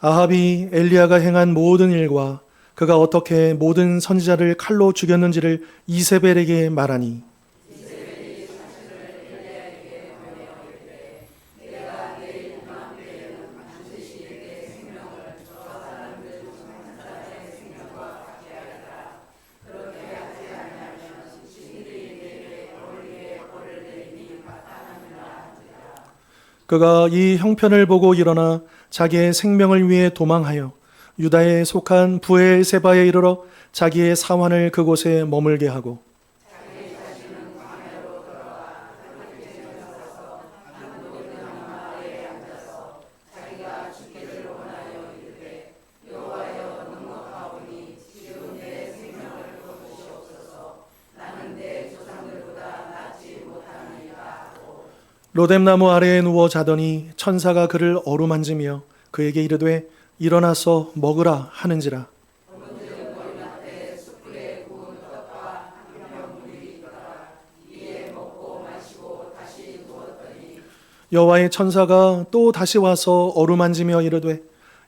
아합이 엘리야가 행한 모든 일과 그가 어떻게 모든 선지자를 칼로 죽였는지를 이세벨에게 말하니 그가 이 형편을 보고 일어나 자기의 생명을 위해 도망하여 유다에 속한 부엘세바에 이르러 자기의 사환을 그곳에 머물게 하고 로뎀나무 아래에 누워 자더니 천사가 그를 어루만지며 그에게 이르되 일어나서 먹으라 하는지라. 여호와의 천사가 또 다시 와서 어루만지며 이르되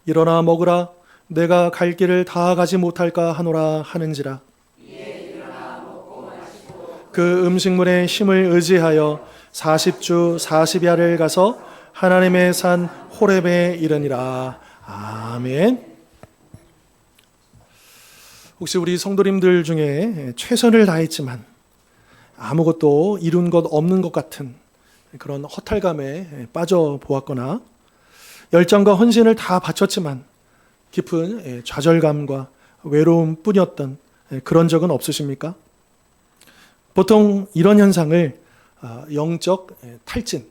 일어나 먹으라. 내가 갈 길을 다 가지 못할까 하노라 하는지라. 그 음식물의 힘을 의지하여 40주 40야를 가서 하나님의 산 호렙에 이르니라. 아멘. 혹시 우리 성도님들 중에 최선을 다했지만 아무것도 이룬 것 없는 것 같은 그런 허탈감에 빠져 보았거나 열정과 헌신을 다 바쳤지만 깊은 좌절감과 외로움 뿐이었던 그런 적은 없으십니까? 보통 이런 현상을 아, 영적 탈진,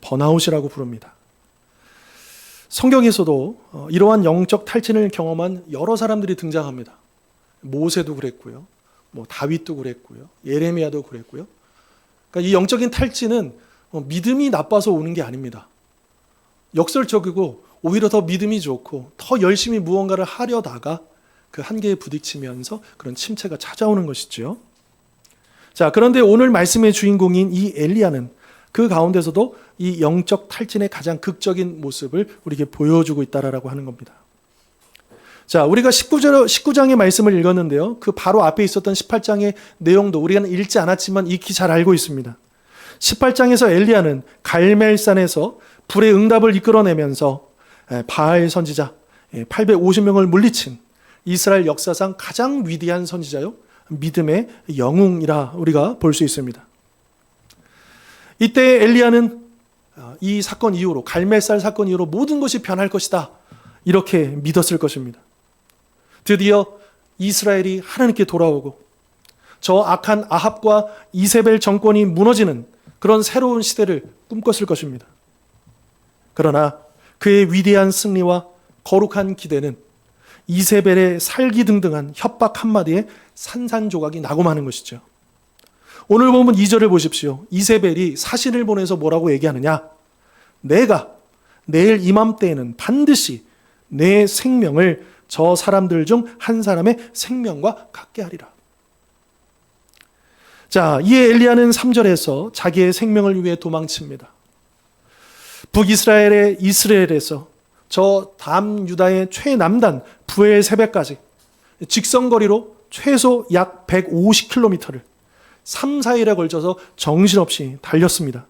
번아웃이라고 부릅니다. 성경에서도 어, 이러한 영적 탈진을 경험한 여러 사람들이 등장합니다. 모세도 그랬고요. 뭐 다윗도 그랬고요. 예레미야도 그랬고요. 그러니까 이 영적인 탈진은 어, 믿음이 나빠서 오는 게 아닙니다. 역설적이고 오히려 더 믿음이 좋고 더 열심히 무언가를 하려다가 그 한계에 부딪히면서 그런 침체가 찾아오는 것이죠. 자, 그런데 오늘 말씀의 주인공인 이 엘리야는 그 가운데서도 이 영적 탈진의 가장 극적인 모습을 우리에게 보여주고 있다라고 하는 겁니다. 자, 우리가 19절, 19장의 말씀을 읽었는데요. 그 바로 앞에 있었던 18장의 내용도 우리가 읽지 않았지만 익히 잘 알고 있습니다. 18장에서 엘리야는 갈멜산에서 불의 응답을 이끌어내면서 바알 선지자 850명을 물리친 이스라엘 역사상 가장 위대한 선지자요. 믿음의 영웅이라 우리가 볼 수 있습니다. 이때 엘리야는 이 사건 이후로 갈멜살 사건 이후로 모든 것이 변할 것이다. 이렇게 믿었을 것입니다. 드디어 이스라엘이 하나님께 돌아오고 저 악한 아합과 이세벨 정권이 무너지는 그런 새로운 시대를 꿈꿨을 것입니다. 그러나 그의 위대한 승리와 거룩한 기대는 이세벨의 살기 등등한 협박 한마디에 산산조각이 나고 마는 것이죠. 오늘 보면 2절을 보십시오. 이세벨이 사신을 보내서 뭐라고 얘기하느냐? 내가 내일 이맘때에는 반드시 내 생명을 저 사람들 중 한 사람의 생명과 같게 하리라. 자, 이에 엘리야는 3절에서 자기의 생명을 위해 도망칩니다. 북이스라엘의 이스라엘에서 저 담 유다의 최남단 부엘 세배까지 직선거리로 최소 약 150km를 3, 4일에 걸쳐서 정신없이 달렸습니다.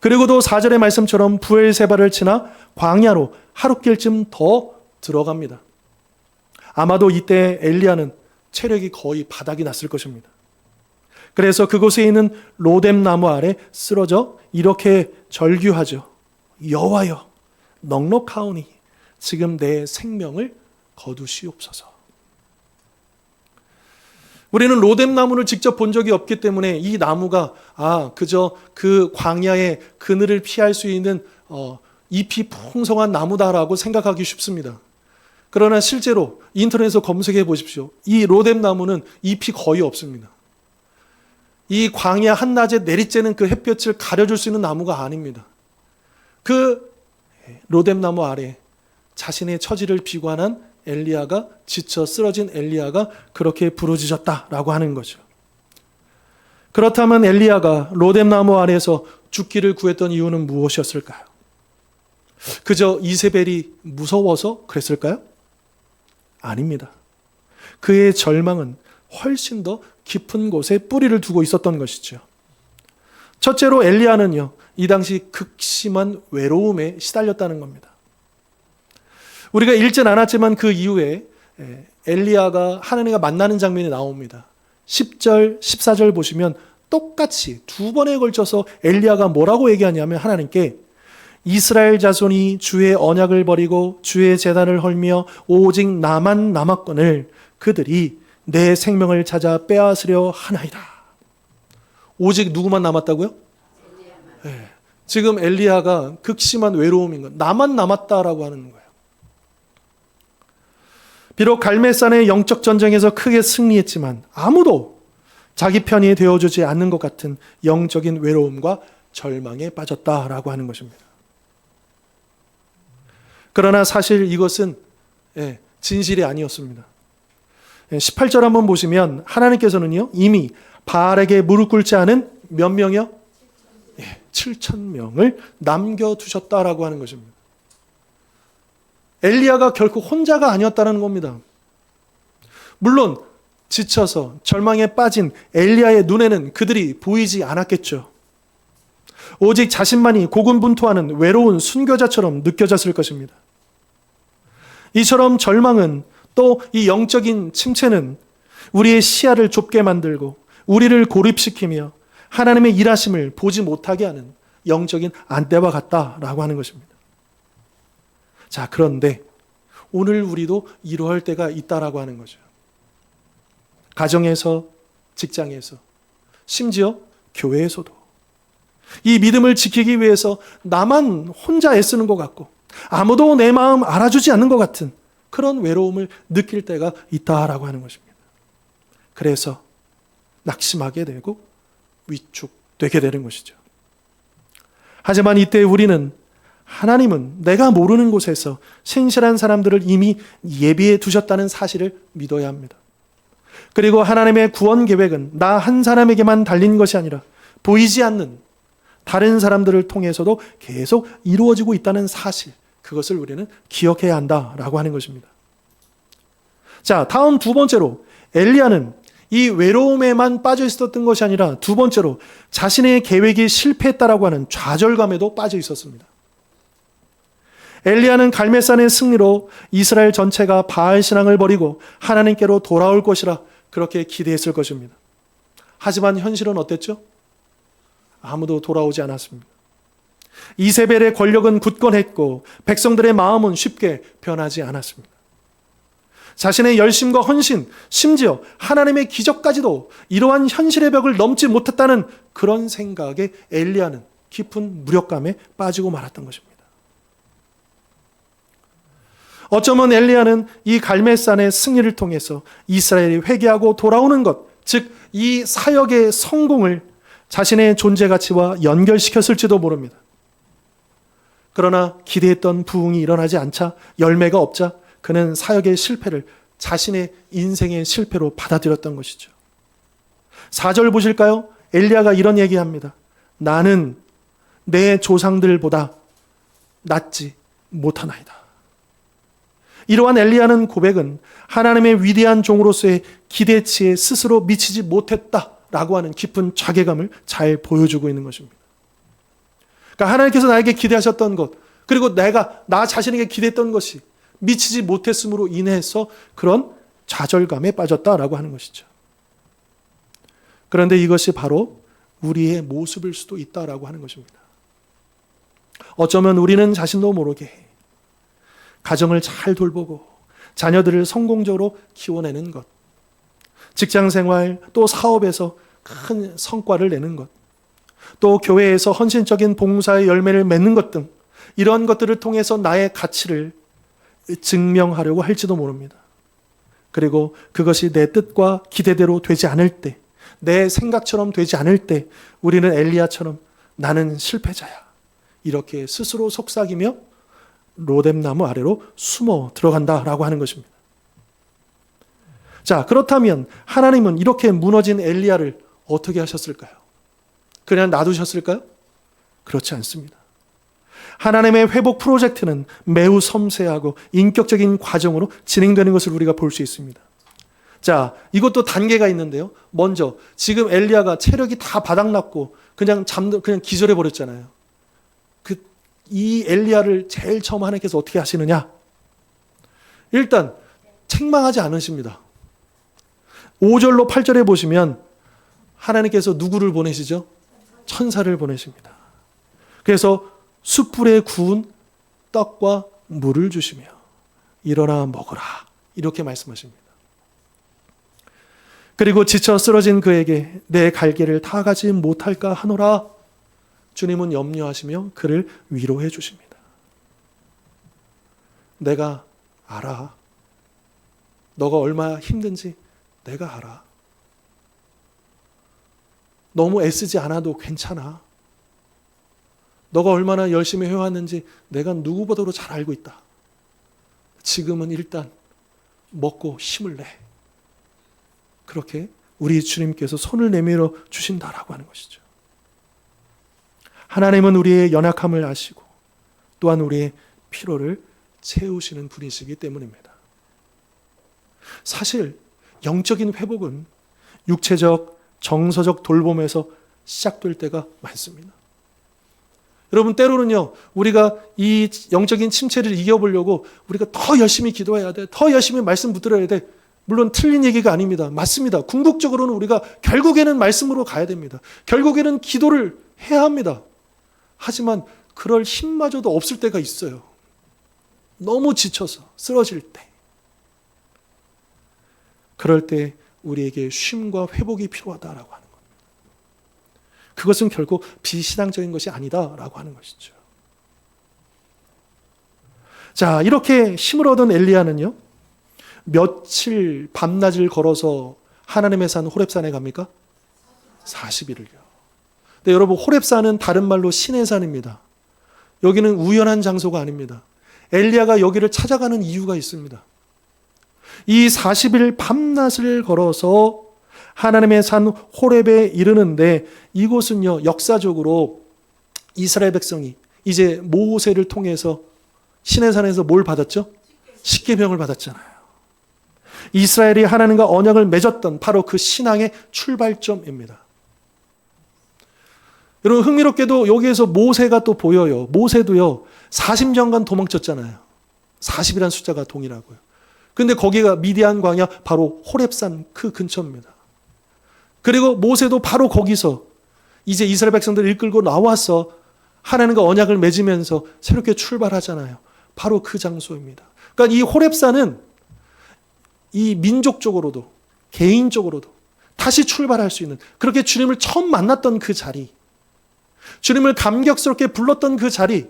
그리고도 4절의 말씀처럼 부엘세바를 지나 광야로 하룻길쯤 더 들어갑니다. 아마도 이때 엘리야는 체력이 거의 바닥이 났을 것입니다. 그래서 그곳에 있는 로뎀 나무 아래 쓰러져 이렇게 절규하죠. 여호와여 넉넉하오니 지금 내 생명을 거두시옵소서. 우리는 로뎀 나무를 직접 본 적이 없기 때문에 이 나무가 아 그저 그 광야의 그늘을 피할 수 있는 어, 잎이 풍성한 나무다라고 생각하기 쉽습니다. 그러나 실제로 인터넷에서 검색해 보십시오. 이 로뎀 나무는 잎이 거의 없습니다. 이 광야 한낮에 내리쬐는 그 햇볕을 가려줄 수 있는 나무가 아닙니다. 그 로뎀 나무 아래 자신의 처지를 비관한 엘리야가 지쳐 쓰러진 엘리야가 그렇게 부르짖었다라고 하는 거죠. 그렇다면 엘리야가 로뎀 나무 아래에서 죽기를 구했던 이유는 무엇이었을까요? 그저 이세벨이 무서워서 그랬을까요? 아닙니다. 그의 절망은 훨씬 더 깊은 곳에 뿌리를 두고 있었던 것이죠. 첫째로 엘리야는요, 이 당시 극심한 외로움에 시달렸다는 겁니다. 우리가 읽진 않았지만 그 이후에 에, 엘리야가 하나님과 만나는 장면이 나옵니다. 10절, 14절 보시면 똑같이 두 번에 걸쳐서 엘리야가 뭐라고 얘기하냐면 하나님께 이스라엘 자손이 주의 언약을 버리고 주의 재단을 헐며 오직 나만 남았거늘 그들이 내 생명을 찾아 빼앗으려 하나이다. 오직 누구만 남았다고요? 네. 지금 엘리야가 극심한 외로움인 것. 나만 남았다라고 하는 거예요. 비록 갈멜산의 영적 전쟁에서 크게 승리했지만 아무도 자기 편이 되어주지 않는 것 같은 영적인 외로움과 절망에 빠졌다라고 하는 것입니다. 그러나 사실 이것은 예, 진실이 아니었습니다. 18절 한번 보시면 하나님께서는요 이미 바알에게 무릎 꿇지 않은 몇 명이요? 예, 7천 명을 남겨두셨다라고 하는 것입니다. 엘리야가 결코 혼자가 아니었다는 겁니다. 물론 지쳐서 절망에 빠진 엘리야의 눈에는 그들이 보이지 않았겠죠. 오직 자신만이 고군분투하는 외로운 순교자처럼 느껴졌을 것입니다. 이처럼 절망은 또 이 영적인 침체는 우리의 시야를 좁게 만들고 우리를 고립시키며 하나님의 일하심을 보지 못하게 하는 영적인 안대와 같다라고 하는 것입니다. 자, 그런데 오늘 우리도 이러할 때가 있다라고 하는 거죠. 가정에서, 직장에서, 심지어 교회에서도 이 믿음을 지키기 위해서 나만 혼자 애쓰는 것 같고 아무도 내 마음 알아주지 않는 것 같은 그런 외로움을 느낄 때가 있다라고 하는 것입니다. 그래서 낙심하게 되고 위축되게 되는 것이죠. 하지만 이때 우리는 하나님은 내가 모르는 곳에서 신실한 사람들을 이미 예비해 두셨다는 사실을 믿어야 합니다. 그리고 하나님의 구원 계획은 나 한 사람에게만 달린 것이 아니라 보이지 않는 다른 사람들을 통해서도 계속 이루어지고 있다는 사실, 그것을 우리는 기억해야 한다라고 하는 것입니다. 자, 다음 두 번째로 엘리야는 이 외로움에만 빠져 있었던 것이 아니라 두 번째로 자신의 계획이 실패했다라고 하는 좌절감에도 빠져 있었습니다. 엘리야는 갈멜산의 승리로 이스라엘 전체가 바알 신앙을 버리고 하나님께로 돌아올 것이라 그렇게 기대했을 것입니다. 하지만 현실은 어땠죠? 아무도 돌아오지 않았습니다. 이세벨의 권력은 굳건했고 백성들의 마음은 쉽게 변하지 않았습니다. 자신의 열심과 헌신, 심지어 하나님의 기적까지도 이러한 현실의 벽을 넘지 못했다는 그런 생각에 엘리야는 깊은 무력감에 빠지고 말았던 것입니다. 어쩌면 엘리야는 이 갈멜산의 승리를 통해서 이스라엘이 회개하고 돌아오는 것, 즉 이 사역의 성공을 자신의 존재 가치와 연결시켰을지도 모릅니다. 그러나 기대했던 부흥이 일어나지 않자 열매가 없자 그는 사역의 실패를 자신의 인생의 실패로 받아들였던 것이죠. 4절 보실까요? 엘리야가 이런 얘기합니다. 나는 내 조상들보다 낫지 못하나이다. 이러한 엘리야는 고백은 하나님의 위대한 종으로서의 기대치에 스스로 미치지 못했다라고 하는 깊은 자괴감을 잘 보여주고 있는 것입니다. 그러니까 하나님께서 나에게 기대하셨던 것, 그리고 내가 나 자신에게 기대했던 것이 미치지 못했음으로 인해서 그런 좌절감에 빠졌다라고 하는 것이죠. 그런데 이것이 바로 우리의 모습일 수도 있다라고 하는 것입니다. 어쩌면 우리는 자신도 모르게 가정을 잘 돌보고 자녀들을 성공적으로 키워내는 것, 직장 생활 또 사업에서 큰 성과를 내는 것, 또 교회에서 헌신적인 봉사의 열매를 맺는 것 등 이런 것들을 통해서 나의 가치를 증명하려고 할지도 모릅니다. 그리고 그것이 내 뜻과 기대대로 되지 않을 때, 내 생각처럼 되지 않을 때, 우리는 엘리야처럼 나는 실패자야. 이렇게 스스로 속삭이며 로뎀나무 아래로 숨어 들어간다라고 하는 것입니다. 자, 그렇다면 하나님은 이렇게 무너진 엘리야를 어떻게 하셨을까요? 그냥 놔두셨을까요? 그렇지 않습니다. 하나님의 회복 프로젝트는 매우 섬세하고 인격적인 과정으로 진행되는 것을 우리가 볼 수 있습니다. 자, 이것도 단계가 있는데요. 먼저 지금 엘리야가 체력이 다 바닥났고 그냥 잠들 그냥 기절해 버렸잖아요. 그이 엘리야를 제일 처음 하나님께서 어떻게 하시느냐? 일단 책망하지 않으십니다. 5절로 8절에 보시면 하나님께서 누구를 보내시죠? 천사를 보내십니다. 그래서 숯불에 구운 떡과 물을 주시며 일어나 먹으라 이렇게 말씀하십니다. 그리고 지쳐 쓰러진 그에게 내갈 길을 다 가지 못할까 하노라 주님은 염려하시며 그를 위로해 주십니다. 내가 알아. 너가 얼마나 힘든지 내가 알아. 너무 애쓰지 않아도 괜찮아. 너가 얼마나 열심히 해왔는지 내가 누구보다도 잘 알고 있다. 지금은 일단 먹고 힘을 내. 그렇게 우리 주님께서 손을 내밀어 주신다라고 하는 것이죠. 하나님은 우리의 연약함을 아시고 또한 우리의 피로를 채우시는 분이시기 때문입니다. 사실 영적인 회복은 육체적, 정서적 돌봄에서 시작될 때가 많습니다. 여러분 때로는요 우리가 이 영적인 침체를 이겨보려고 우리가 더 열심히 기도해야 돼, 더 열심히 말씀 붙들어야 돼. 물론 틀린 얘기가 아닙니다. 맞습니다. 궁극적으로는 우리가 결국에는 말씀으로 가야 됩니다. 결국에는 기도를 해야 합니다. 하지만 그럴 힘마저도 없을 때가 있어요. 너무 지쳐서 쓰러질 때. 그럴 때 우리에게 쉼과 회복이 필요하다라고 하는 겁니다. 그것은 결국 비신앙적인 것이 아니다라고 하는 것이죠. 자, 이렇게 힘을 얻은 엘리야는요. 며칠 밤낮을 걸어서 하나님의 산 호렙산에 갑니까? 40일을요. 근데 여러분 호렙산은 다른 말로 신의 산입니다. 여기는 우연한 장소가 아닙니다. 엘리야가 여기를 찾아가는 이유가 있습니다. 이 40일 밤낮을 걸어서 하나님의 산 호렙에 이르는데 이곳은요 역사적으로 이스라엘 백성이 이제 모세를 통해서 신의 산에서 뭘 받았죠? 십계명을 받았잖아요. 이스라엘이 하나님과 언약을 맺었던 바로 그 신앙의 출발점입니다. 여러분 흥미롭게도 여기에서 모세가 또 보여요. 모세도요 40년간 도망쳤잖아요. 40이라는 숫자가 동일하고요. 근데 거기가 미디안 광야 바로 호렙산 그 근처입니다. 그리고 모세도 바로 거기서 이제 이스라엘 백성들 이끌고 나와서 하나님과 언약을 맺으면서 새롭게 출발하잖아요. 바로 그 장소입니다. 그러니까 이 호렙산은 이 민족적으로도 개인적으로도 다시 출발할 수 있는 그렇게 주님을 처음 만났던 그 자리, 주님을 감격스럽게 불렀던 그 자리,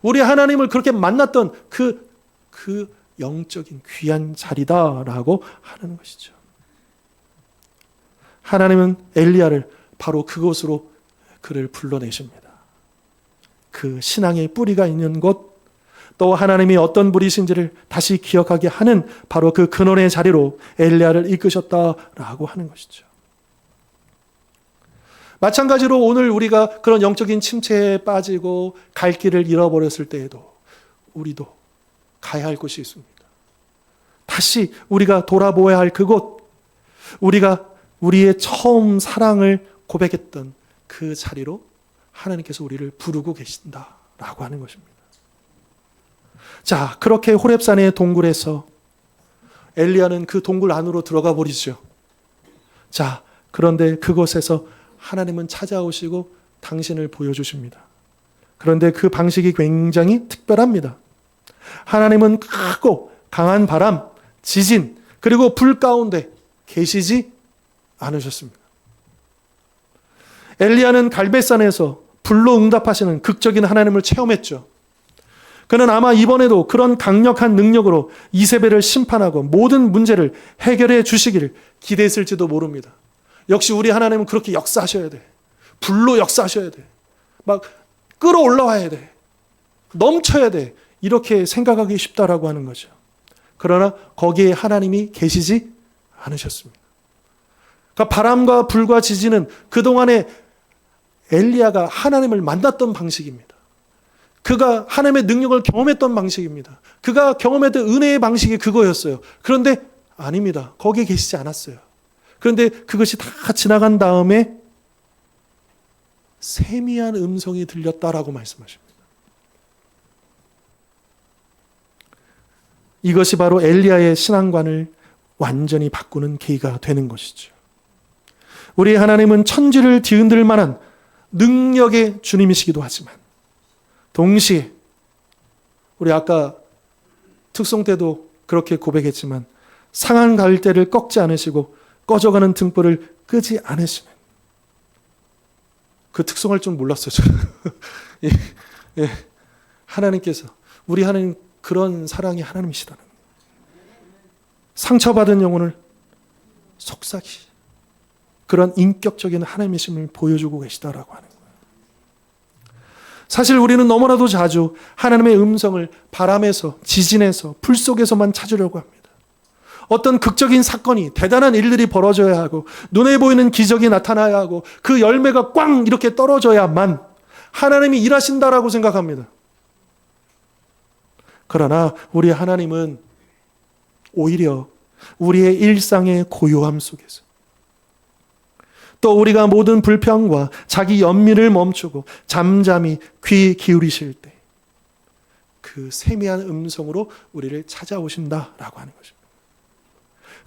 우리 하나님을 그렇게 만났던 그, 그 영적인 귀한 자리다라고 하는 것이죠. 하나님은 엘리야를 바로 그곳으로 그를 불러내십니다. 그 신앙의 뿌리가 있는 곳, 또 하나님이 어떤 분이신지를 다시 기억하게 하는 바로 그 근원의 자리로 엘리야를 이끄셨다라고 하는 것이죠. 마찬가지로 오늘 우리가 그런 영적인 침체에 빠지고 갈 길을 잃어버렸을 때에도 우리도 가야 할 곳이 있습니다. 다시 우리가 돌아보아야 할 그곳, 우리가 우리의 처음 사랑을 고백했던 그 자리로 하나님께서 우리를 부르고 계신다라고 하는 것입니다. 자, 그렇게 호렙산의 동굴에서 엘리야는 그 동굴 안으로 들어가 버리죠. 자, 그런데 그곳에서 하나님은 찾아오시고 당신을 보여주십니다. 그런데 그 방식이 굉장히 특별합니다. 하나님은 크고 강한 바람, 지진, 그리고 불 가운데 계시지 않으셨습니다. 엘리야는 갈베산에서 불로 응답하시는 극적인 하나님을 체험했죠. 그는 아마 이번에도 그런 강력한 능력으로 이세벨을 심판하고 모든 문제를 해결해 주시기를 기대했을지도 모릅니다. 역시 우리 하나님은 그렇게 역사하셔야 돼. 불로 역사하셔야 돼. 막 끌어올라와야 돼. 넘쳐야 돼. 이렇게 생각하기 쉽다라고 하는 거죠. 그러나 거기에 하나님이 계시지 않으셨습니다. 그러니까 바람과 불과 지진은 그동안에 엘리야가 하나님을 만났던 방식입니다. 그가 하나님의 능력을 경험했던 방식입니다. 그가 경험했던 은혜의 방식이 그거였어요. 그런데 아닙니다. 거기에 계시지 않았어요. 그런데 그것이 다 지나간 다음에 세미한 음성이 들렸다라고 말씀하십니다. 이것이 바로 엘리야의 신앙관을 완전히 바꾸는 계기가 되는 것이죠. 우리 하나님은 천지를 뒤흔들 만한 능력의 주님이시기도 하지만 동시에 우리 아까 특송 때도 그렇게 고백했지만 상한 갈대를 꺾지 않으시고 꺼져가는 등불을 끄지 않으시는 그 특성을 좀 몰랐어요. 예, 예. 하나님께서 우리 하나님 그런 사랑이 하나님이시다는. 상처받은 영혼을 속삭이 그런 인격적인 하나님이심을 보여주고 계시다라고 하는. 사실 우리는 너무나도 자주 하나님의 음성을 바람에서, 지진에서, 불 속에서만 찾으려고 합니다. 어떤 극적인 사건이, 대단한 일들이 벌어져야 하고, 눈에 보이는 기적이 나타나야 하고, 그 열매가 꽝 이렇게 떨어져야만 하나님이 일하신다라고 생각합니다. 그러나 우리 하나님은 오히려 우리의 일상의 고요함 속에서 또 우리가 모든 불평과 자기 연민을 멈추고 잠잠히 귀 기울이실 때 그 세미한 음성으로 우리를 찾아오신다라고 하는 것입니다.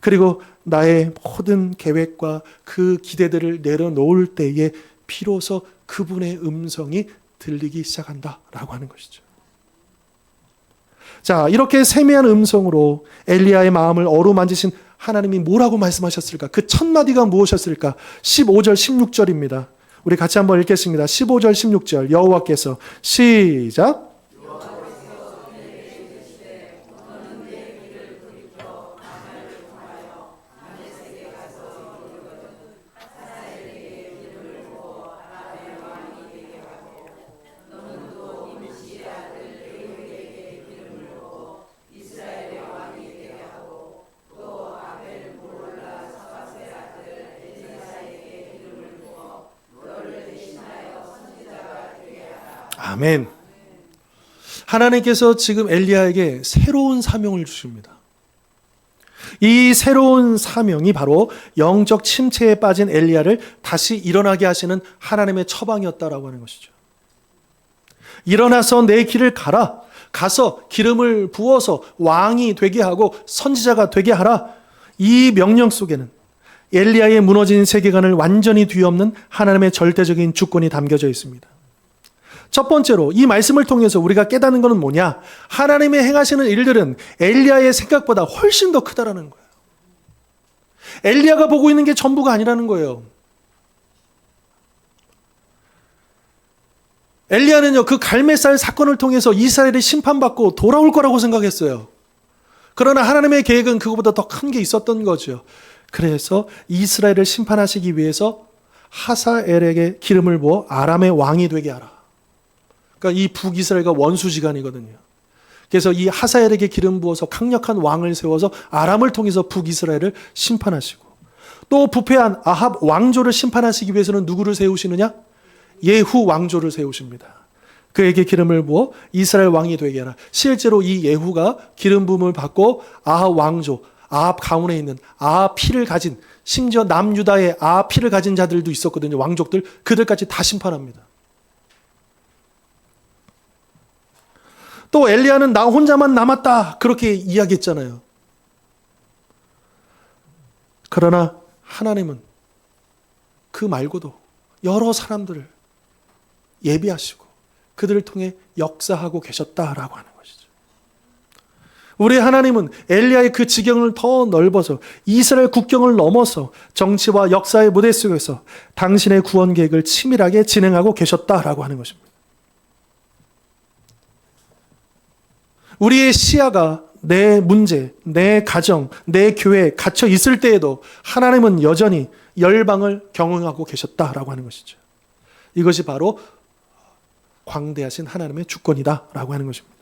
그리고 나의 모든 계획과 그 기대들을 내려놓을 때에 비로소 그분의 음성이 들리기 시작한다라고 하는 것이죠. 자, 이렇게 세미한 음성으로 엘리야의 마음을 어루만지신 하나님이 뭐라고 말씀하셨을까? 그 첫 마디가 무엇이었을까? 15절, 16절입니다. 우리 같이 한번 읽겠습니다. 15절, 16절. 여호와께서 시작. 아멘. 하나님께서 지금 엘리야에게 새로운 사명을 주십니다. 이 새로운 사명이 바로 영적 침체에 빠진 엘리야를 다시 일어나게 하시는 하나님의 처방이었다라고 하는 것이죠. 일어나서 내 길을 가라. 가서 기름을 부어서 왕이 되게 하고 선지자가 되게 하라. 이 명령 속에는 엘리야의 무너진 세계관을 완전히 뒤엎는 하나님의 절대적인 주권이 담겨져 있습니다. 첫 번째로 이 말씀을 통해서 우리가 깨닫는 것은 뭐냐? 하나님의 행하시는 일들은 엘리야의 생각보다 훨씬 더 크다라는 거예요. 엘리야가 보고 있는 게 전부가 아니라는 거예요. 엘리야는요, 그 갈매살 사건을 통해서 이스라엘이 심판받고 돌아올 거라고 생각했어요. 그러나 하나님의 계획은 그거보다 더 큰 게 있었던 거죠. 그래서 이스라엘을 심판하시기 위해서 하사엘에게 기름을 부어 아람의 왕이 되게 하라. 그러니까 이 북이스라엘과 원수지간이거든요. 그래서 이 하사엘에게 기름 부어서 강력한 왕을 세워서 아람을 통해서 북이스라엘을 심판하시고 또 부패한 아합 왕조를 심판하시기 위해서는 누구를 세우시느냐? 예후 왕조를 세우십니다. 그에게 기름을 부어 이스라엘 왕이 되게 하라. 실제로 이 예후가 기름 부음을 받고 아합 왕조, 아합 가문에 있는 아합 피를 가진 심지어 남유다의 아합 피를 가진 자들도 있었거든요. 왕족들 그들까지 다 심판합니다. 또 엘리야는 나 혼자만 남았다. 그렇게 이야기했잖아요. 그러나 하나님은 그 말고도 여러 사람들을 예비하시고 그들을 통해 역사하고 계셨다라고 하는 것이죠. 우리 하나님은 엘리야의 그 지경을 더 넓어서 이스라엘 국경을 넘어서 정치와 역사의 무대 속에서 당신의 구원 계획을 치밀하게 진행하고 계셨다라고 하는 것입니다. 우리의 시야가 내 문제, 내 가정, 내 교회에 갇혀 있을 때에도 하나님은 여전히 열방을 경영하고 계셨다라고 하는 것이죠. 이것이 바로 광대하신 하나님의 주권이다라고 하는 것입니다.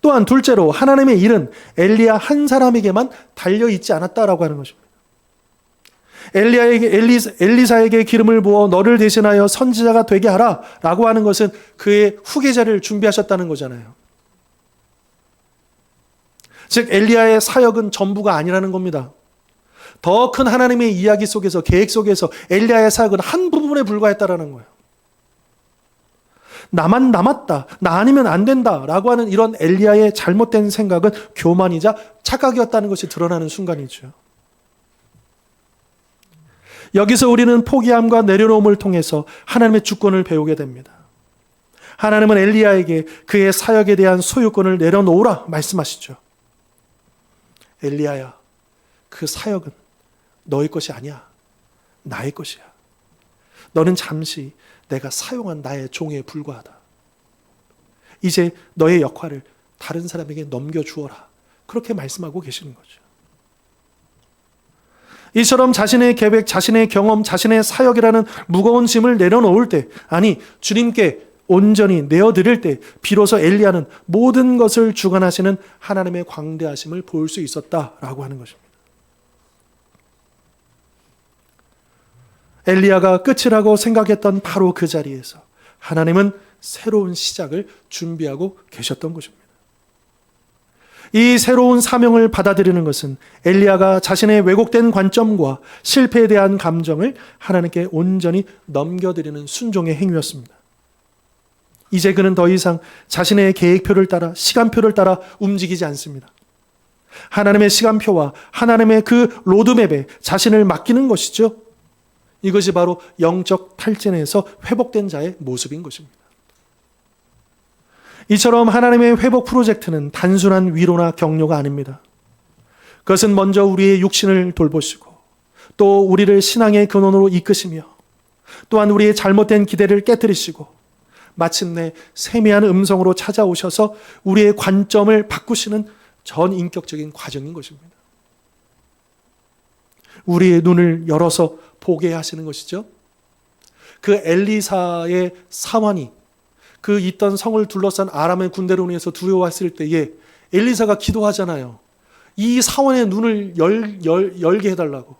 또한 둘째로 하나님의 일은 엘리야 한 사람에게만 달려 있지 않았다라고 하는 것입니다. 엘리야에게 엘리, 엘리사에게 기름을 부어 너를 대신하여 선지자가 되게 하라라고 하는 것은 그의 후계자를 준비하셨다는 거잖아요. 즉 엘리야의 사역은 전부가 아니라는 겁니다. 더 큰 하나님의 이야기 속에서 계획 속에서 엘리야의 사역은 한 부분에 불과했다라는 거예요. 나만 남았다. 나 아니면 안 된다라고 하는 이런 엘리야의 잘못된 생각은 교만이자 착각이었다는 것이 드러나는 순간이죠. 여기서 우리는 포기함과 내려놓음을 통해서 하나님의 주권을 배우게 됩니다. 하나님은 엘리야에게 그의 사역에 대한 소유권을 내려놓으라 말씀하시죠. 엘리야야, 그 사역은 너의 것이 아니야. 나의 것이야. 너는 잠시 내가 사용한 나의 종에 불과하다. 이제 너의 역할을 다른 사람에게 넘겨주어라. 그렇게 말씀하고 계시는 거죠. 이처럼 자신의 계획, 자신의 경험, 자신의 사역이라는 무거운 짐을 내려놓을 때, 아니, 주님께 온전히 내어드릴 때, 비로소 엘리야는 모든 것을 주관하시는 하나님의 광대하심을 볼 수 있었다라고 하는 것입니다. 엘리야가 끝이라고 생각했던 바로 그 자리에서 하나님은 새로운 시작을 준비하고 계셨던 것입니다. 이 새로운 사명을 받아들이는 것은 엘리야가 자신의 왜곡된 관점과 실패에 대한 감정을 하나님께 온전히 넘겨드리는 순종의 행위였습니다. 이제 그는 더 이상 자신의 계획표를 따라 시간표를 따라 움직이지 않습니다. 하나님의 시간표와 하나님의 그 로드맵에 자신을 맡기는 것이죠. 이것이 바로 영적 탈진에서 회복된 자의 모습인 것입니다. 이처럼 하나님의 회복 프로젝트는 단순한 위로나 격려가 아닙니다. 그것은 먼저 우리의 육신을 돌보시고 또 우리를 신앙의 근원으로 이끄시며 또한 우리의 잘못된 기대를 깨뜨리시고 마침내 세미한 음성으로 찾아오셔서 우리의 관점을 바꾸시는 전 인격적인 과정인 것입니다. 우리의 눈을 열어서 보게 하시는 것이죠. 그 엘리사의 사환이 그 있던 성을 둘러싼 아람의 군대로 인해서 두려워했을 때에 엘리사가 기도하잖아요. 이 사원의 눈을 열, 열, 열게 해달라고.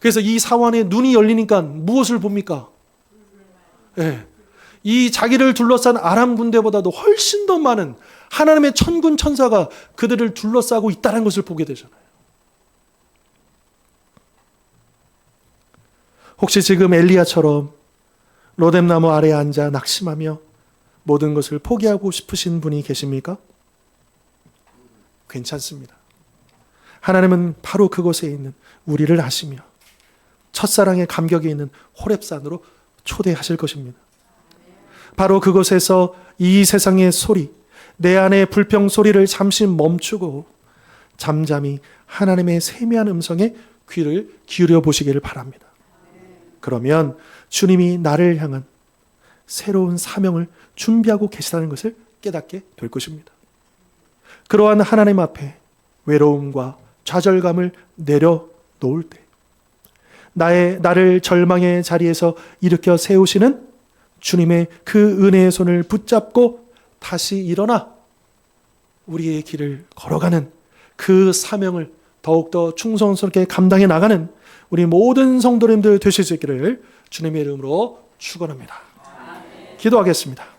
그래서 이 사원의 눈이 열리니까 무엇을 봅니까? 예. 이 자기를 둘러싼 아람 군대보다도 훨씬 더 많은 하나님의 천군 천사가 그들을 둘러싸고 있다는 것을 보게 되잖아요. 혹시 지금 엘리야처럼 로뎀나무 아래에 앉아 낙심하며 모든 것을 포기하고 싶으신 분이 계십니까? 괜찮습니다. 하나님은 바로 그곳에 있는 우리를 아시며 첫사랑의 감격이 있는 호랩산으로 초대하실 것입니다. 바로 그곳에서 이 세상의 소리, 내 안의 불평 소리를 잠시 멈추고 잠잠히 하나님의 세미한 음성에 귀를 기울여 보시기를 바랍니다. 그러면 주님이 나를 향한 새로운 사명을 준비하고 계시다는 것을 깨닫게 될 것입니다. 그러한 하나님 앞에 외로움과 좌절감을 내려놓을 때, 나의, 나를 절망의 자리에서 일으켜 세우시는 주님의 그 은혜의 손을 붙잡고 다시 일어나 우리의 길을 걸어가는 그 사명을 더욱더 충성스럽게 감당해 나가는 우리 모든 성도님들 되실 수 있기를 주님의 이름으로 축원합니다. 기도하겠습니다.